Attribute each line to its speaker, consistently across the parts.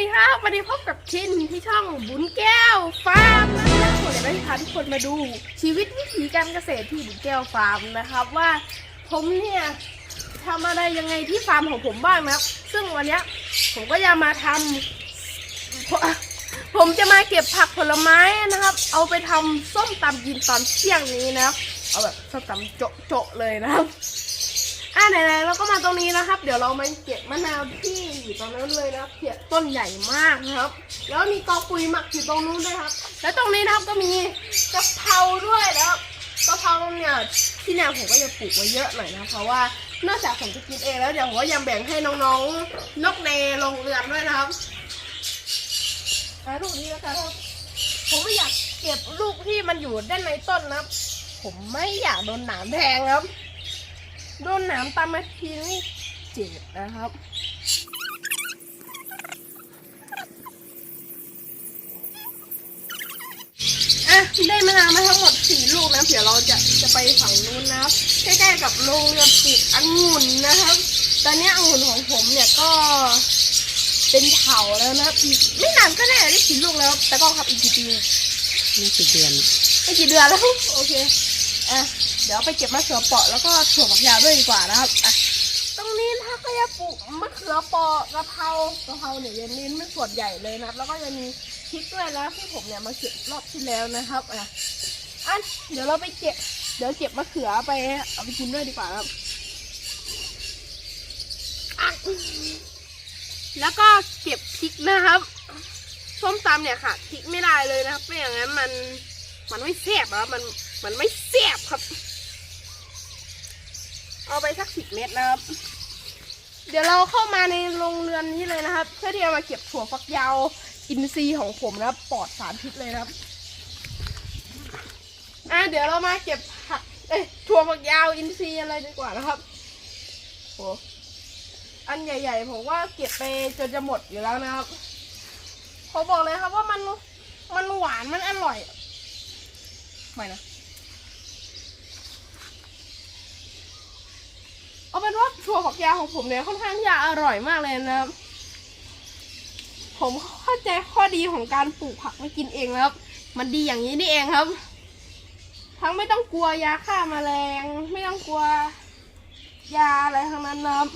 Speaker 1: ดีครับวันนี้พบกับชินที่ช่องบุญแก้วฟาร์มนะครับผมจะได้พาทุกคนมาดู ชีวิตวิถีการเกษตรที่บุญแก้วฟาร์มนะครับ ว่าผมเนี่ยทำอะไรยังไงที่ฟาร์มของผมบ้างนะครับ ซึ่งวันนี้ผมก็จะมาทำผมผมจะมาเก็บผักผลไม้นะครับ เอาไปทำส้มตำกินตอนเที่ยงนี้นะครับเอาแบบส้มตำโจ๊ะเลยนะครับ อ่าไหนๆเราก็มาตรงนี้นะครับ เดี๋ยวเรามาเก็บมะนาวที่อยู่ตรงนั้นเลยนะครับเขียต้นใหญ่มากนะครับ แล้วมีกอปุ๋ยหมักอยู่ตรงนู้นด้วยครับ แล้วตรงนี้นะครับก็มีกะเพราด้วยนะครับกะเพราเนี่ยที่เนี่ยผมก็จะปลูกไว้เยอะหน่อยนะเพราะว่านอกจากผมจะกินเองแล้วเดี๋ยวผมก็ยังแบ่งให้น้องๆนกในโรงเรือนด้วยนะครับแล้วลูกนี้นะครับผมไม่อยากเก็บลูกที่มันอยู่ด้านในต้นนะครับ ผมไม่อยากโดนหนามแทงครับ โดนหนามตามมาทีนี่เจ็บนะครับ อะ ได้มะนาวมาทั้งหมดสี่ลูกนะเดี๋ยวเราจะจะไปฝั่งนู้นนะครับใกล้ๆกับโรงเรือนปลูกองุ่นนะครับ ตอนนี้องุ่นของผมเนี่ยก็เป็นเถาแล้วนะครับอีกไม่นานก็น่าจะได้กี่ลูกแล้ว แต่ก็ครับอีกกี่ปี
Speaker 2: นี่กี่เดือน
Speaker 1: ไม่กี่เดือนแล้ว โอเค อะเดี๋ยวไปเก็บมะเขือเปราะแล้วก็ถั่วฝักยาวด้วยดีกว่านะครับอะตรงนี้นะคะก็จะปลูกมะเขือเปราะกะเพรากะเพราเนี่ยจะเน้นเป็นส่วนใหญ่เลยนะครับ แล้วก็จะมีพริกด้วยแล้วที่ผมเนี่ยมาเก็บรอบที่แล้วนะครับอะอันเดี๋ยวเราไปเก็บ เดี๋ยวเก็บมะเขือไปเอาไปกินด้วยดีกว่าครับแล้วก็เก็บพริกนะครับส้มตำเนี่ยค่ะพริกไม่ได้เลยนะครับไม่อย่างนั้นมันมันไม่แซ่บครับมัน มันไม่แซ่บครับ เอาไปสักสิบเม็ดนะครับ เดี๋ยวเราเข้ามาในโรงเรือนนี้เลยนะครับ เพื่อที่จะมาเก็บถั่วฝักยาวอินทรีย์ของผมนะครับปลอดสารพิษเลยนะครับ อะเดี๋ยวเรามาเก็บผักเอ้ยถั่วฝักยาวอินทรีย์อะไรดีกว่านะครับโอ้อันใหญ่ ๆ ผมว่าเก็บไปจนจะหมดอยู่แล้วนะครับผมบอกเลยครับว่ามันมันหวานมันอร่อยไม่นะ เอาเป็นว่าถั่วฝักยาวของผมเนี่ยค่อนข้างที่จะอร่อยมากเลยนะครับ ผมเข้าใจข้อดีของการปลูกผักไม่กินเองครับ มันดีอย่างนี้นี่เองครับ ทั้งไม่ต้องกลัวยาฆ่าแมลง ไม่ต้องกลัวยาอะไรทั้งนั้นนะครับ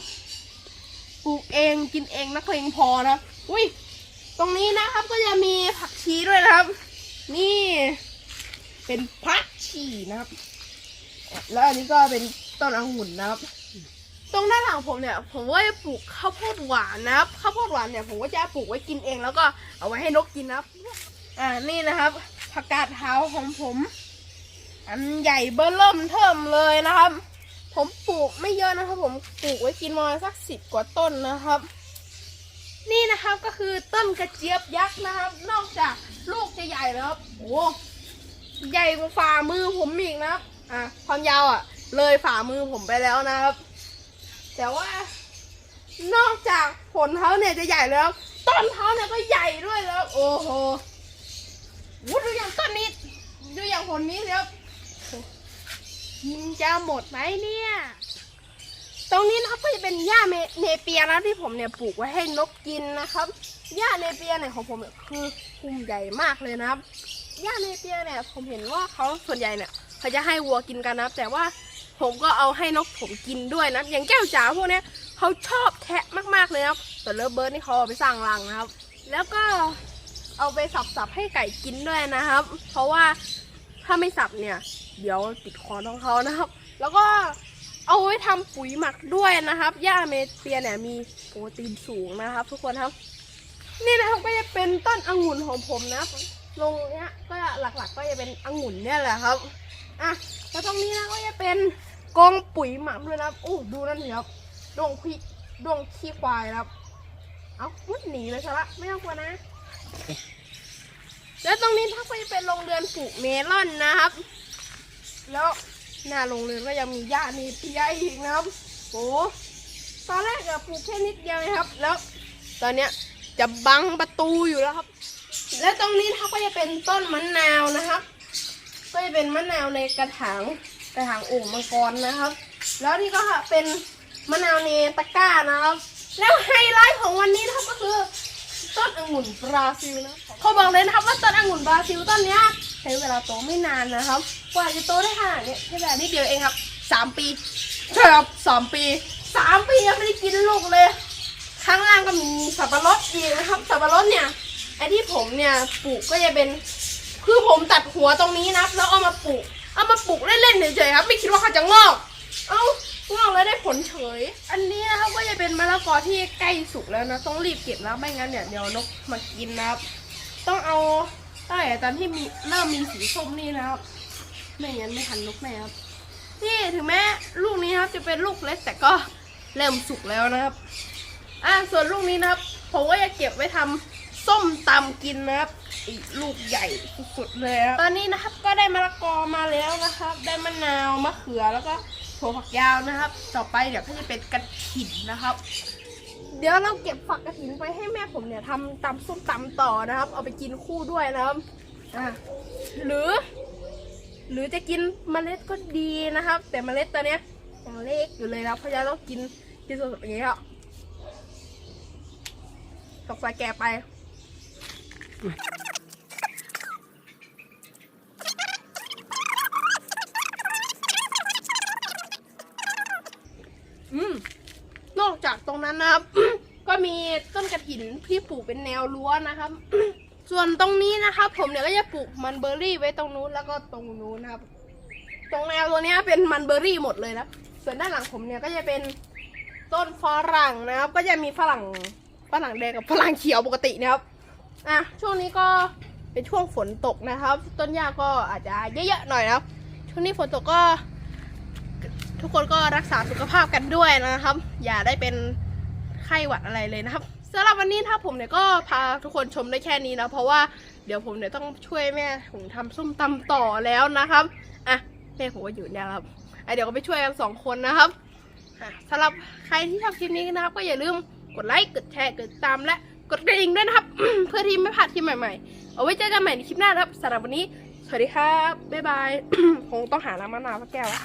Speaker 1: ปลูกเองกินเองนักเลงพอนะอุ้ยตรงนี้นะครับก็จะมีผักชีด้วยนะครับ นี่ เป็นพักชีนะครับ แล้วอันนี้ก็เป็นต้นองุ่นนะครับ ตรงด้านหลังผมเนี่ย ผมว่าจะปลูกข้าวโพดหวานนะครับข้าวโพดหวานเนี่ยผมก็จะปลูกไว้กินเองแล้วก็เอาไว้ให้นกกินนะครับ อ่านี่นะครับผักกาดเท้าของผม อันใหญ่เบ้อเริ่มเทิมเลยนะครับ ผมปลูกไม่เยอะนะครับ ผมปลูกไว้กินมาสักสิบกว่าต้นนะครับ นี่นะครับก็คือต้นกระเจี๊ยบยักษ์นะครับ นอกจากลูกจะใหญ่แล้วโอ้ใหญ่กว่าฝ่ามือผมอีกนะครับ อะความยาวอะ เลยฝ่ามือผมไปแล้วนะครับ แต่ว่านอกจากผลเขาเนี่ยจะใหญ่แล้ว ต้นเขาเนี่ยก็ใหญ่ด้วยแล้ว โอ้โหวูดูอย่างต้นนี้ ดูอย่างผลนี้แล้วกินจะหมดไหมเนี่ย ตรงนี้นะครับก็จะเป็นหญ้าเนเปียนะที่ผมเนี่ยปลูกไว้ให้นกกินนะครับ หญ้าเนเปียเนี่ยของผมเนี่ยคือคุมใหญ่มากเลยนะครับ หญ้าเนเปียเนี่ยผมเห็นว่าเขาส่วนใหญ่เนี่ยเขาจะให้วัวกินกันนะครับแต่ว่า ผมก็เอาให้นกผมกินด้วยนะ อย่างแก้วจ๋าพวกเนี้ยเขาชอบแทะมากๆเลยครับแต่เลิฟเบิร์ดนี่เขาเอาไปสร้างรังนะครับ แล้วก็เอาไปสับๆให้ไก่กินด้วยนะครับ เพราะว่าถ้าไม่สับเนี่ย เดี๋ยวติดคอน้องเขานะครับ แล้วก็เอาไว้ทำปุ๋ยหมักด้วยนะครับหญ้าเมเปียเนี่ยมีโปรตีนสูงนะครับ ทุกคนครับ นี่นะครับก็จะเป็นต้นองุ่นของผมนะลงเนี้ยก็หลักๆก็จะเป็นองุ่นเนี่ยแหละครับอะแล้วตรงนี้นะก็จะเป็น กองปุ๋ยหมักด้วยนะครับโอ้ดูนั่นสิครับดวงขี้ดวงขี้ควายนะครับ เอาพุดหนีเลยซะละไม่ต้องกลัวนะ แล้วตรงนี้ถ้าก็จะเป็นโรงเรือนปลูกเมลอนนะครับ แล้วหน้าโรงเรือนก็ยังมีหญ้านี่เปียอีกนะครับโอ้ตอนแรกอะปลูกแค่นิดเดียวนะครับ แล้ว ตอนเนี้ยจะบังประตูอยู่แล้วครับ และตรงนี้ถ้าก็จะเป็นต้นมะนาวนะครับ ก็จะเป็นมะนาวในกระถาง กระถางโอ่งมังกรนะครับ แล้วนี่ก็เป็นมะนาวในตะก้านะครับ แล้วไฮไลท์ของวันนี้นะครับก็คือต้นองุ่นบราซิลนะเขาบอกเลยนะครับว่าต้นองุ่นบราซิลต้นเนี้ยใช้เวลาโตไม่นานนะครับ กว่าจะโตได้ขนาดนี้ยใช้เวลานิดเดียวเองครับสามปีใช่ครับสามปีสามปียังไม่ได้กินลูกเลยข้างล่างก็มีสับปะรดอีกนะครับ สับปะรดเนี่ยไอ้ที่ผมเนี่ยปลูกก็จะเป็น คือผมตัดหัวตรงนี้นะแล้วเอามาปลูก เอามาปลูกเล่นๆเฉยๆครับ ไม่คิดว่าเขาจะงอก เอ้างอกแล้วได้ผลเฉย อันนี้นะครับก็จะเป็นมะละกอที่ใกล้สุกแล้วนะ ต้องรีบเก็บนะไม่งั้นเนี่ยเดี๋ยวนกมากินนะครับ ต้องเอาตั้งแต่ตอนที่มีเริ่มมีสีส้มนี่นะครับ ไม่งั้นไม่ทันนกแน่ครับนี่ถึงแม้ลูกนี้ครับจะเป็นลูกเล็กแต่ก็เริ่มสุกแล้วนะครับ อ่าส่วนลูกนี้นะครับ ผมก็จะเก็บไว้ทำ ส้มตำกินนะครับอีกลูกใหญ่สุดๆเลยครับตอนนี้นะครับก็ได้มะละกอมาแล้วนะครับ ได้มะนาวมะเขือแล้วก็ถั่วฝักยาวนะครับ ต่อไปเดี๋ยวก็จะเป็นกระถินนะครับ เดี๋ยวเราเก็บฝักกระถินไปให้แม่ผมเนี่ยทำตำส้มตำต่อนะครับ เอาไปกินคู่ด้วยนะครับอ่าหรือ หรือจะกินเมล็ดก็ดีนะครับ แต่เมล็ดตัวเนี้ยยังเล็กอยู่เลยนะครับเพราะฉะนั้นต้องกินกินสดๆอย่างนี้ครับตกใส่แกไป อืมนอกจากตรงนั้นนะครับ ก็มีต้นกระถินที่ปลูกเป็นแนวรั้วนะครับ ส่วนตรงนี้นะครับ ผมเนี่ยก็จะปลูกมันเบอร์รี่ไว้ตรงนู้นแล้วก็ตรงนู้นนะครับ ตรงแนวตัวนี้เป็นมันเบอร์รี่หมดเลยนะส่วนด้านหลังผมเนี่ยก็จะเป็นต้นฝรั่งนะครับ ก็จะมีฝรั่งฝรั่งแดงกับฝรั่งเขียวปกตินะครับ อะช่วงนี้ก็เป็นช่วงฝนตกนะครับ ต้นหญ้าก็อาจจะเยอะๆหน่อยนะครับ ช่วงนี้ฝนตกก็ ทุกคนก็รักษาสุขภาพกันด้วยนะครับ อย่าได้เป็นไข้หวัดอะไรเลยนะครับสำหรับวันนี้ถ้าผมเนี่ยก็พาทุกคนชมได้แค่นี้นะ เพราะว่าเดี๋ยวผมเนี่ยต้องช่วยแม่ผมทำส้มตำต่อแล้วนะครับอะแม่ผมก็อยู่เนี่ยครับอะเดี๋ยวก็ไปช่วยกันสองคนนะครับสำหรับใครที่ชอบคลิปนี้นะครับ ก็อย่าลืมกดไลค์กดแชร์กดติดตามและ กดกระดิ่งด้วยนะครับ เพื่อที่ไม่พลาดคลิปใหม่ๆ เอาไว้เจอกันใหม่ในคลิปหน้านะครับสำหรับวันนี้ สวัสดีครับ บ๊ายบาย คงต้องหาน้ำมะนาวสักแก้วละ